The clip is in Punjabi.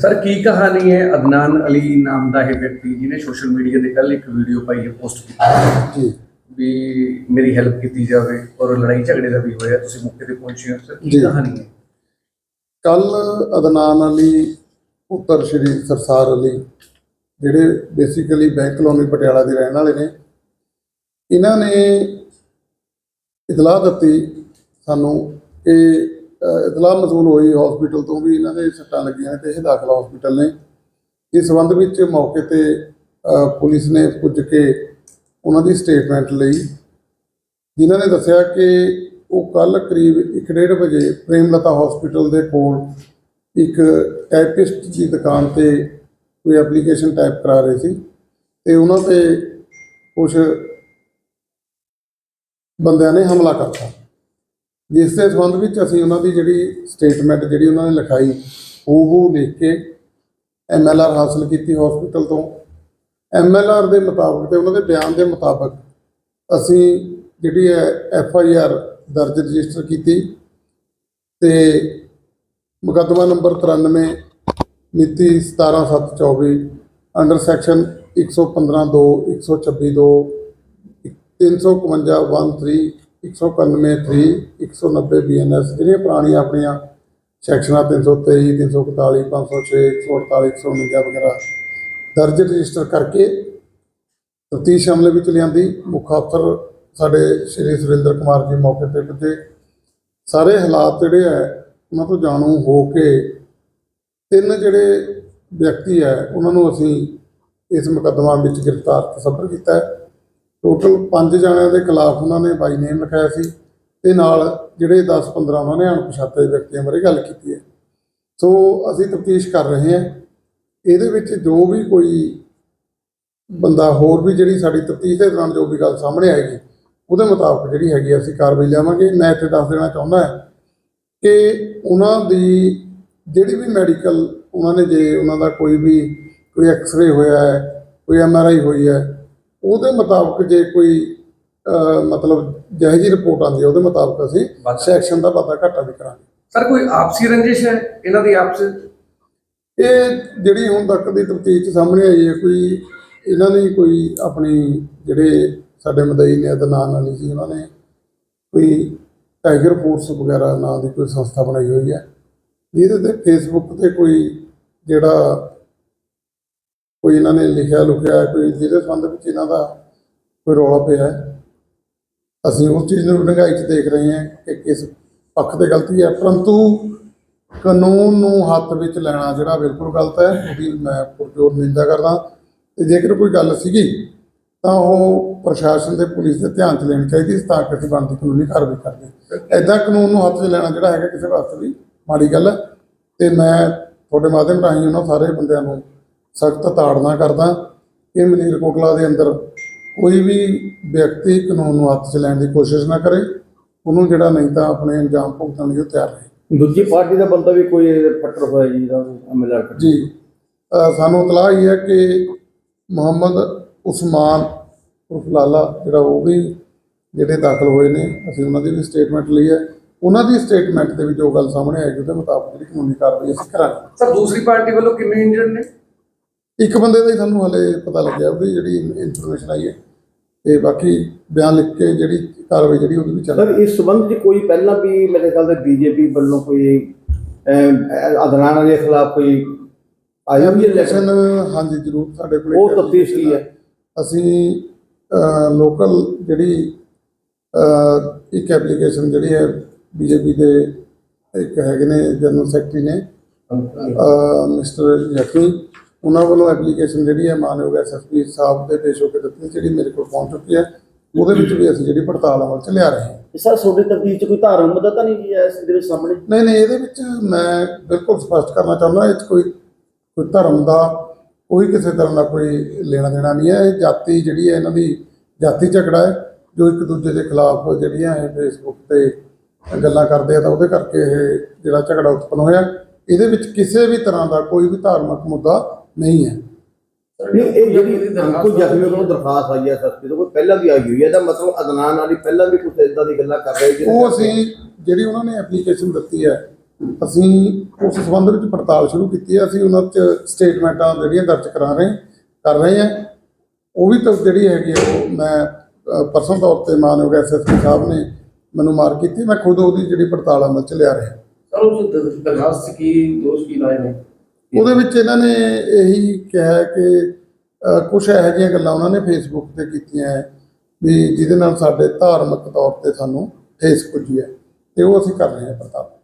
ਸਰ ਕੀ ਕਹਾਣੀ ਹੈ ਅਦਨਾਨ ਅਲੀ ਨਾਮ ਦਾ ਇਹ ਵਿਅਕਤੀ ਜਿਹਨੇ ਸੋਸ਼ਲ ਮੀਡੀਆ ਤੇ ਕੱਲ ਇੱਕ ਵੀਡੀਓ ਪਾਈ ਹੈ ਪੋਸਟ ਕੀਤੀ ਜੀ। ਵੀ ਮੇਰੀ ਹੈਲਪ ਕੀਤੀ ਜਾਵੇ ਔਰ ਲੜਾਈ ਝਗੜੇ ਦਾ ਵੀ ਹੋਇਆ ਤੁਸੀਂ ਮੌਕੇ ਤੇ ਪਹੁੰਚੇ ਹੋ ਸਰ। ਕੀ। ਕਹਾਣੀ ਹੈ? ਕੱਲ ਅਦਨਾਨ ਅਲੀ ਪੁੱਤਰ ਸ਼੍ਰੀ ਸਰਸਾਰ ਅਲੀ ਜਿਹੜੇ ਬੇਸਿਕਲੀ ਬੈਂਕ ਕਲੋਨੀ ਪਟਿਆਲਾ ਦੇ ਰਹਿਣ ਵਾਲੇ ਨੇ ਇਹਨਾਂ ਨੇ ਇਤਲਾਹ ਦਿੱਤੀ ਸਾਨੂੰ ਕਿ ਇਤਲਾਹ ਮਸੂਲ ਹੋਈ ਹਸਪੀਟਲ ਤੋਂ ਵੀ ਇਹਨਾਂ ਦੇ ਸੱਟਾਂ ਲੱਗੀਆਂ ਨੇ ਤੇ ਇਹ ਦਾਖਲਾ ਹਸਪੀਟਲ ਨੇ। ਇਸ ਸੰਬੰਧ ਵਿੱਚ ਮੌਕੇ ਤੇ ਪੁਲਿਸ ਨੇ ਪੁੱਜ ਕੇ ਉਹਨਾਂ ਦੀ ਸਟੇਟਮੈਂਟ ਲਈ, ਜਿਨ੍ਹਾਂ ਨੇ ਦੱਸਿਆ ਕਿ ਉਹ ਕੱਲ ਕਰੀਬ 1:30 ਵਜੇ ਪ੍ਰੇਮਲਤਾ ਹਸਪੀਟਲ ਦੇ ਕੋਲ ਇੱਕ ਟਾਈਪਿਸਟ ਦੀ ਦੁਕਾਨ ਤੇ ਕੋਈ ਐਪਲੀਕੇਸ਼ਨ ਟਾਈਪ ਕਰਾ ਰਹੇ ਸੀ ਤੇ ਉਹਨਾਂ ਤੇ ਕੁਝ ਬੰਦਿਆਂ ਨੇ ਹਮਲਾ ਕਰਤਾ। ਜਿਸ ਦੇ ਸੰਬੰਧ ਵਿੱਚ ਅਸੀਂ ਉਹਨਾਂ ਦੀ ਜਿਹੜੀ ਸਟੇਟਮੈਂਟ ਜਿਹੜੀ ਉਹਨਾਂ ਨੇ ਲਿਖਾਈ ਉਹ ਉਹ ਲਿਖ ਕੇ ਐਮਐਲਆਰ ਹਾਸਲ ਕੀਤੀ ਹਸਪੀਟਲ ਤੋਂ। ਐਮਐਲਆਰ ਦੇ ਮੁਤਾਬਕ ਤੇ ਉਹਨਾਂ ਦੇ ਬਿਆਨ ਦੇ ਮੁਤਾਬਕ ਅਸੀਂ ਜਿਹੜੀ ਹੈ ਐਫ ਆਈ ਆਰ ਦਰਜ ਰਜਿਸਟਰ ਕੀਤੀ ਤੇ ਮੁਕੱਦਮਾ ਨੰਬਰ 93 ਮਿਤੀ 17724 ਅੰਡਰ ਸੈਕਸ਼ਨ 115 2 126 2 351 13 191 3 190 ਬੀਐਨਐਸ ਜਿਹੜੀਆਂ ਪੁਰਾਣੀਆਂ ਆਪਣੀਆਂ ਸੈਕਸ਼ਨਾਂ 323 341 506 148 149 ਵਗੈਰਾ, ਦਰਜ ਰਜਿਸਟਰ ਕਰਕੇ ਤਫਤੀਸ਼ ਅਮਲੇ ਵਿੱਚ ਲਿਆਂਦੀ। ਮੁੱਖ ਅਫਸਰ ਸਾਡੇ ਸ਼੍ਰੀ ਸੁਰਿੰਦਰ ਕੁਮਾਰ ਜੀ ਮੌਕੇ ਤੇ ਪੁੱਜੇ। ਸਾਰੇ ਹਾਲਾਤ ਜਿਹੜੇ ਹੈ, ਉਹਨਾਂ ਤੋਂ ਜਾਣੂ ਹੋ ਕੇ ਤਿੰਨ ਜਿਹੜੇ ਵਿਅਕਤੀ ਹੈ, ਉਹਨਾਂ ਨੂੰ ਅਸੀਂ ਇਸ ਮੁਕੱਦਮਾ ਵਿੱਚ ਗ੍ਰਿਫਤਾਰ ਤਸੱਬਰ ਕੀਤਾ ਹੈ। ਟੋਟਲ 5 ਜਣਿਆਂ ਦੇ ਖਿਲਾਫ ਉਹਨਾਂ ਨੇ ਬਾਈ ਨੇਮ ਲਿਖਾਇਆ ਸੀ ਤੇ ਨਾਲ ਜਿਹੜੇ 10 15 ਉਹਨਾਂ ਨੇ ਅਣਪਛਾਤੇ ਵਿਅਕਤੀਆਂ ਬਾਰੇ ਗੱਲ ਕੀਤੀ ਹੈ। ਸੋ ਅਸੀਂ ਤਫਤੀਸ਼ ਕਰ ਰਹੇ ਹਾਂ। ਇਹਦੇ ਵਿੱਚ ਜੋ ਵੀ ਕੋਈ ਬੰਦਾ ਹੋਰ ਵੀ ਜਿਹੜੀ ਸਾਡੀ ਤਫਤੀਸ਼ ਦੇ ਦੌਰਾਨ ਜੋ ਵੀ ਗੱਲ ਸਾਹਮਣੇ ਆਏਗੀ, ਉਹਦੇ ਮੁਤਾਬਕ ਜਿਹੜੀ ਹੈਗੀ ਅਸੀਂ ਕਾਰਵਾਈ ਲਿਆਵਾਂਗੇ। ਮੈਂ ਇੱਥੇ ਦੱਸ ਦੇਣਾ ਚਾਹੁੰਦਾ ਹਾਂ ਕਿ ਉਹਨਾਂ ਦੀ ਜਿਹੜੀ ਵੀ ਮੈਡੀਕਲ ਉਹਨਾਂ ਨੇ ਜੇ ਉਹਨਾਂ ਦਾ ਕੋਈ ਵੀ, ਕੋਈ ਐਕਸ-ਰੇ ਹੋਇਆ ਹੈ, ਕੋਈ ਐਮ-ਆਰ-ਆਈ ਹੋਈ ਹੈ ਉਹਦੇ ਮੁਤਾਬਕ ਜੇ ਕੋਈ ਮਤਲਬ ਜਿਹੋ ਜਿਹੀ ਰਿਪੋਰਟ ਆਉਂਦੀ ਹੈ ਉਹਦੇ ਮੁਤਾਬਕ ਅਸੀਂ ਸੈਕਸ਼ਨ ਦਾ ਵਾਧਾ ਘਾਟਾ ਵੀ ਕਰਾਂਗੇ। ਸਰ ਕੋਈ ਆਪਸੀ ਰੰਜਿਸ਼ ਹੈ ਇਹਨਾਂ ਦੀ ਆਪਸ ਇਹ ਜਿਹੜੀ ਹੁਣ ਤੱਕ ਦੀ ਤਫਤੀਸ਼ ਸਾਹਮਣੇ ਆਈ ਹੈ ਕੋਈ ਇਹਨਾਂ ਨੇ ਕੋਈ ਆਪਣੀ ਜਿਹੜੇ ਸਾਡੇ ਮਦਈ ਨੇ ਅਦਨਾਨ ਵਾਲੀ ਸੀ ਉਹਨਾਂ ਨੇ ਕੋਈ ਟਾਈਗਰ ਫੋਰਸ ਵਗੈਰਾ ਨਾਂ ਦੀ ਕੋਈ ਸੰਸਥਾ ਬਣਾਈ ਹੋਈ ਹੈ ਜਿਹਦੇ ਤੇ ਫੇਸਬੁੱਕ ਤੇ ਕੋਈ ਜਿਹੜਾ ਕੋਈ ਇਹਨਾਂ ਨੇ ਲਿਖਿਆ ਲੁਕਿਆ ਕੋਈ ਜਿਹਦੇ ਸੰਬੰਧ ਵਿੱਚ ਇਹਨਾਂ ਦਾ ਕੋਈ ਰੌਲਾ ਪਿਆ ਹੈ। ਅਸੀਂ ਉਸ ਚੀਜ਼ ਨੂੰ ਡੂੰਘਾਈ 'ਚ ਦੇਖ ਰਹੇ ਹਾਂ ਕਿ ਕਿਸ ਪੱਖ ਤੇ ਗਲਤੀ ਹੈ, ਪਰੰਤੂ ਕਾਨੂੰਨ ਨੂੰ ਹੱਥ ਵਿੱਚ ਲੈਣਾ ਜਿਹੜਾ ਬਿਲਕੁਲ ਗਲਤ ਹੈ, ਉਹਦੀ ਮੈਂ ਪੁਰਜੋਰ ਨਿੰਦਾ ਕਰਦਾ। ਤੇ ਜੇਕਰ ਕੋਈ ਗੱਲ ਸੀਗੀ, ਤਾਂ ਉਹ ਪ੍ਰਸ਼ਾਸਨ ਤੇ ਪੁਲਿਸ ਦੇ ਧਿਆਨ 'ਚ ਲੈਣੀ ਚਾਹੀਦੀ ਸੀ ਤਾਂ ਕਿ ਅਸੀਂ ਬਣਦੀ ਕਾਨੂੰਨੀ ਕਾਰਵਾਈ ਕਰਦੇ ਐਦਾਂ ਕਾਨੂੰਨ ਨੂੰ ਹੱਥ 'ਚ ਲੈਣਾ ਜਿਹੜਾ ਹੈਗਾ ਕਿਸੇ ਵਾਸਤੇ ਵੀ ਮਾੜੀ ਗੱਲ ਹੈ। ਤੇ ਮੈਂ ਤੁਹਾਡੇ ਮਾਧਿਅਮ ਰਾਹੀਂ ਉਹਨਾਂ ਸਾਰੇ ਬੰਦਿਆਂ ਨੂੰ ਸਖਤ ਤਾੜਨਾ ਕਰਦਾ। ਕਿ ਮਲੇਰਕੋਟਲਾ ਦੇ ਅੰਦਰ ਕੋਈ ਵੀ ਵਿਅਕਤੀ ਕਾਨੂੰਨ ਨੂੰ ਹੱਥ 'ਚ ਲੈਣ ਦੀ ਕੋਸ਼ਿਸ਼ ਨਾ ਕਰੇ ਉਹਨੂੰ ਜਿਹੜਾ ਨਹੀਂ ਤਾਂ ਆਪਣੇ ਅੰਜਾਮ ਭੁਗਤਣ ਲਈ ਉਹ ਤਿਆਰ ਰਹੇ। ਦੂਜੀ ਪਾਰਟੀ ਦਾ ਬੰਦਾ ਵੀ ਕੋਈ ਫੱਟਰ ਹੋਇਆ ਜੀ ਦਾ ਐਮਐਲਆਰ ਜੀ। ਸਾਨੂੰ ਇਤਲਾਹ ਹੀ ਹੈ ਕਿ ਮੁਹੰਮਦ ਉਸਮਾਨ ਉਰਫ ਲਾਲਾ ਜਿਹੜਾ ਉਹ ਵੀ ਜਿਹੜੇ ਦਾਖਲ ਹੋਏ ਨੇ ਅਸੀਂ ਉਹਨਾਂ ਦੀ ਵੀ ਸਟੇਟਮੈਂਟ ਲਈ ਹੈ। ਉਹਨਾਂ ਦੀ ਸਟੇਟਮੈਂਟ ਤੇ ਵੀ ਜੋ ਗੱਲ ਸਾਹਮਣੇ ਆਏਗੀ ਉਹਦੇ ਮੁਤਾਬਕ ਜਿਹੜੀ ਕਾਨੂੰਨੀ ਕਾਰਵਾਈ ਅਸੀਂ ਕਰਾਂਗੇ। ਸਰ ਦੂਸਰੀ ਪਾਰਟੀ ਵੱਲੋਂ ਕਿੰਨੇ ਇੰਜਰਡ ਨੇ? ਇੱਕ ਬੰਦੇ ਦਾ ਹੀ ਸਾਨੂੰ ਹਲੇ ਪਤਾ ਲੱਗਿਆ ਉਹਦੀ ਜਿਹੜੀ ਇਨਫੋਰਮੇਸ਼ਨ ਆਈ ਹੈ। ਤੇ ਬਾਕੀ ਬਿਆਨ ਲਿਖ ਕੇ ਜਿਹੜੀ ਕਾਰਵਾਈ ਜਿਹੜੀ ਉਹਦੀ ਵੀ ਚੱਲ ਸਰ ਇਸ ਸੰਬੰਧ ਵਿੱਚ ਕੋਈ ਪਹਿਲਾਂ ਵੀ ਮੇਰੇ ਖਿਆਲ ਤੇ ਬੀਜੇਪੀ ਵੱਲੋਂ ਕੋਈ ਅਧਨਾਨਾ ਦੇ ਖਿਲਾਫ ਕੋਈ ਆਇਆ ਵੀ ਇਲੈਕਸ਼ਨ ਹਾਂਜੀ ਜ਼ਰੂਰ ਸਾਡੇ ਕੋਲ ਉਹ ਤਫਤੀਸ਼ ਕੀ ਹੈ? ਅਸੀਂ ਲੋਕਲ ਜਿਹੜੀ ਇੱਕ ਐਪਲੀਕੇਸ਼ਨ ਜਿਹੜੀ ਹੈ ਬੀਜੇਪੀ ਦੇ ਇੱਕ ਹੈਗੇ ਨੇ ਜਨਰਲ ਸੈਕਟਰੀ ਨੇ ਮਿਸਟਰ ਯਕੀ ਉਹਨਾਂ ਵੱਲੋਂ ਐਪਲੀਕੇਸ਼ਨ ਜਿਹੜੀ ਹੈ ਮਾਨਯੋਗ ਐਸਐਸਪੀ ਸਾਹਿਬ ਦੇ ਪੇਸ਼ ਹੋ ਕੇ ਦਿੱਤੀ ਜਿਹੜੀ ਮੇਰੇ ਕੋਲ ਪਹੁੰਚ ਚੁੱਕੀ ਹੈ ਉਹਦੇ ਵਿੱਚ ਵੀ ਅਸੀਂ ਜਿਹੜੀ ਪੜਤਾਲ ਅਮਲ ਚ ਲਿਆ ਰਹੇ ਹਾਂ। ਸਰ ਤੁਹਾਡੀ ਤਫਤੀਸ਼ ਚ ਕੋਈ ਧਾਰਮਿਕ ਮੁੱਦਾ ਤਾਂ ਨਹੀਂ ਜੀ ਇਸ ਦੇ ਵਿੱਚ ਸਾਹਮਣੇ? ਨਹੀਂ ਨਹੀਂ ਇਹਦੇ ਵਿੱਚ ਮੈਂ ਬਿਲਕੁਲ ਸਪਸ਼ਟ ਕਰਨਾ ਚਾਹੁੰਦਾ ਇਹ ਕੋਈ ਕੋਈ ਧਰਮ ਦਾ ਕੋਈ ਕਿਸੇ ਤਰ੍ਹਾਂ ਦਾ ਕੋਈ ਲੈਣਾ ਦੇਣਾ ਨਹੀਂ ਹੈ। ਇਹ ਜਾਤੀ ਜਿਹੜੀ ਹੈ ਇਹਨਾਂ ਦੀ ਜਾਤੀ ਝਗੜਾ ਹੈ ਜੋ ਇੱਕ ਦੂਜੇ ਦੇ ਖਿਲਾਫ ਜਿਹੜੀਆਂ ਇਹ ਫੇਸਬੁੱਕ ਤੇ ਗੱਲਾਂ ਕਰਦੇ ਆ ਤਾਂ ਉਹਦੇ ਕਰਕੇ ਇਹ ਜਿਹੜਾ ਝਗੜਾ ਉਤਪੰਨ ਹੋਇਆ। ਇਹਦੇ ਵਿੱਚ ਕਿਸੇ ਵੀ ਤਰ੍ਹਾਂ ਦਾ ਕੋਈ ਵੀ ਧਾਰਮਿਕ ਮੁੱਦਾ ਨਹੀਂ ਹੈ। ਇਹ ਜਿਹੜੀ ਕੋਈ ਜ਼ਖਮੀ ਕੋਲੋਂ ਦਰਖਾਸਤ ਆਈ ਹੈ ਸਸਤੀ ਤੋਂ ਕੋਈ ਪਹਿਲਾਂ ਵੀ ਆਈ ਹੋਈ ਹੈ ਇਹਦਾ ਮਤਲਬ ਅਦਨਾਨ ਵਾਲੀ ਪਹਿਲਾਂ ਵੀ ਕੁਝ ਇਦਾਂ ਦੀ ਗੱਲਾਂ ਕਰ ਰਹੇ ਜੀ ਉਹ ਅਸੀਂ ਜਿਹੜੀ ਉਹਨਾਂ ਨੇ ਐਪਲੀਕੇਸ਼ਨ ਦਿੱਤੀ ਹੈ ਅਸੀਂ ਉਸ ਸੰਬੰਧ ਵਿੱਚ ਪੜਤਾਲ ਸ਼ੁਰੂ ਕੀਤੀ ਹੈ ਅਸੀਂ ਉਹਨਾਂ 'ਚ ਸਟੇਟਮੈਂਟਾਂ ਜਿਹੜੀਆਂ ਦਰਜ ਕਰਾ ਰਹੇ ਕਰ ਰਹੇ ਹਾਂ। ਉਹ ਵੀ ਤਾਂ ਜਿਹੜੀ ਹੈਗੀ ਉਹ ਮੈਂ ਪਰਸਨਲ ਤੌਰ ਤੇ ਮਾਨਯੋਗ ਐਸਐਸਪੀ ਸਾਹਿਬ ਨੇ ਮੈਨੂੰ ਮਾਰ ਕੀਤੀ ਮੈਂ ਖੁਦ ਉਹਦੀ ਜਿਹੜੀ ਪੜਤਾਲ ਅਮਲ 'ਚ ਲਿਆ ਰਿਹਾ। ਸਰ ਉਸ ਦਰਖਾਸਤ ਕੀ ਦੋਸ਼ ਕੀ ਲਾਏ ਨੇ? ਉਹਦੇ ਵਿੱਚ ਇਹਨਾਂ ਨੇ ਇਹੀ ਕਿਹਾ ਕਿ ਕੁਝ ਇਹੋ ਜਿਹੀਆਂ ਗੱਲਾਂ ਉਹਨਾਂ ਨੇ ਫੇਸਬੁੱਕ ਤੇ ਕੀਤੀਆਂ ਹੈ ਵੀ ਜਿਹਦੇ ਨਾਲ ਸਾਡੇ ਧਾਰਮਿਕ ਤੌਰ ਤੇ ਸਾਨੂੰ ਠੇਸ ਪੁੱਜੀ ਹੈ ਤੇ ਉਹ ਅਸੀਂ ਕਰ ਰਹੇ ਹਾਂ ਪ੍ਰਤਾਪ।